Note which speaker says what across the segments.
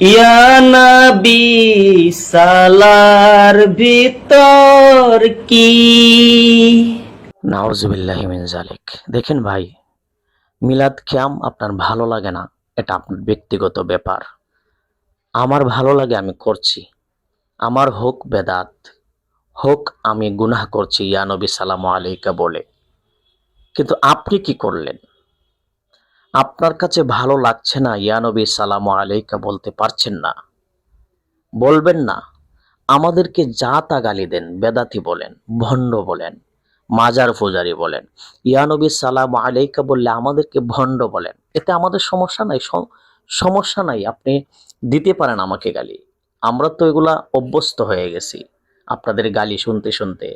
Speaker 1: ইয়া নবী, সালার ভিতর কি?
Speaker 2: নাউজুবিল্লাহি মিন জালিক দেখেন ভাই, মিলাদ ক্যাম আপনার ভালো লাগে না, এটা আপনার ব্যক্তিগত ব্যাপার। আমার ভালো লাগে আমি করছি। আমার হোক বেদাত, হোক আমি গুনাহ করছি, ইয়া নবী সালাম আলাইকা বলে। কিন্তু আপনি কি করলেন? আপনার কাছে ভালো লাগছে না, ইয়া নবী, সালাম আলাইকা বলতে পারছেন না। বলবেন না, আমাদেরকে যা তা গালি দেন, বেদাতি বলেন, ভণ্ড বলেন, মাজার ফুজারি বলেন। ইয়ানবী সালাম আলাইকা বললে আমাদেরকে ভণ্ড বলেন। এতে আমাদের সমস্যা নাই সমস্যা নাই, আপনি দিতে পারেন আমাকে গালি। আমরা তো এগুলা অভ্যস্ত হয়ে গেছি, আপনাদের গালি শুনতে শুনতে,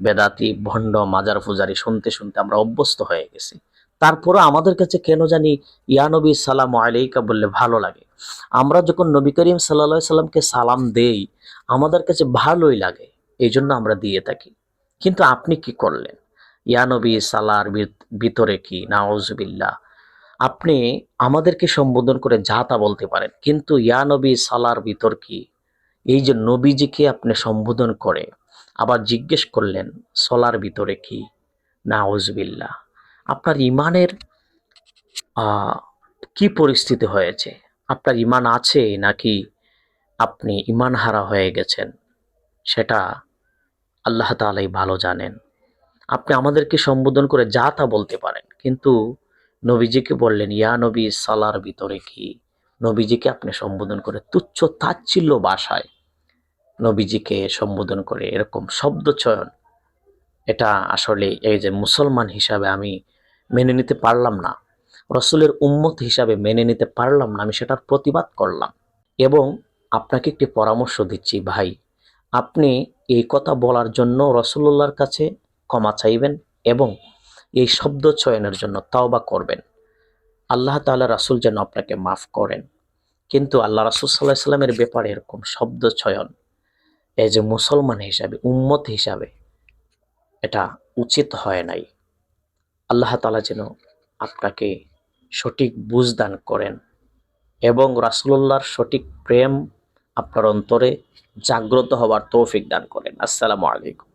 Speaker 2: বেদাতি, ভণ্ড, মাজার ফুজারি শুনতে শুনতে আমরা অভ্যস্ত হয়ে গেছি। তারপরে আমাদের কাছে কেন জানি ইয়ানবী সালাম আলাইকা বললে ভালো লাগে। আমরা যখন নবী করিম সাল্লা সাল্লামকে সালাম দেই, আমাদের কাছে ভালোই লাগে এই জন্য আমরা দিয়ে থাকি। কিন্তু আপনি কি করলেন? ইয়ানবী সালার ভিত- ভিতরে কি? নাউজবিল্লাহ। আপনি আমাদেরকে সম্বোধন করে যা তা বলতে পারেন, কিন্তু ইয়ানবী সালার ভিতর কি? এই যে নবীজিকে আপনি সম্বোধন করে আবার জিজ্ঞেস করলেন, সলার ভিতরে কি? নাউজবিল্লাহ। আপনার ইমানের কি পরিস্থিতি হয়েছে? আপনার ইমান আছে নাকি আপনি ইমান হারা হয়ে গেছেন? সেটা আল্লাহ তালাই ভালো জানেন। আপনি আমাদেরকে সম্বোধন করে যা তা বলতে পারেন। কিন্তু নবীজিকে বললেন, ইয়া নবী, সালার ভিতরে কি? নবীজিকে আপনি সম্বোধন করে তুচ্ছ তাচ্ছিল্য ভাষায় নবীজিকে সম্বোধন করে এরকম শব্দ চয়ন এটা আসলে এই যে মুসলমান হিসাবে আমি মেনে নিতে পারলাম না। রসুলের উম্মত হিসাবে মেনে নিতে পারলাম না, আমি সেটার প্রতিবাদ করলাম। এবং আপনাকে একটি পরামর্শ দিচ্ছি ভাই, আপনি এই কথা বলার জন্য রসুল্লাহর কাছে ক্ষমা চাইবেন এবং এই শব্দ চয়নের জন্য তাওবা করবেন। আল্লাহ তাআলা রাসূল যেন আপনাকে মাফ করেন। কিন্তু আল্লাহ রাসূল সাল্লাহ সাল্লামের ব্যাপারে এরকম শব্দ চয়ন যে মুসলমান হিসাবে, উম্মত হিসাবে, এটা উচিত হয় নাই। আল্লাহ তালা যেন আপনাকে সঠিক বুঝদান করেন এবং রাসূলুল্লাহর সঠিক প্রেম আপনার অন্তরে জাগ্রত হবার তৌফিক দান করেন। আসসালামু আলাইকুম।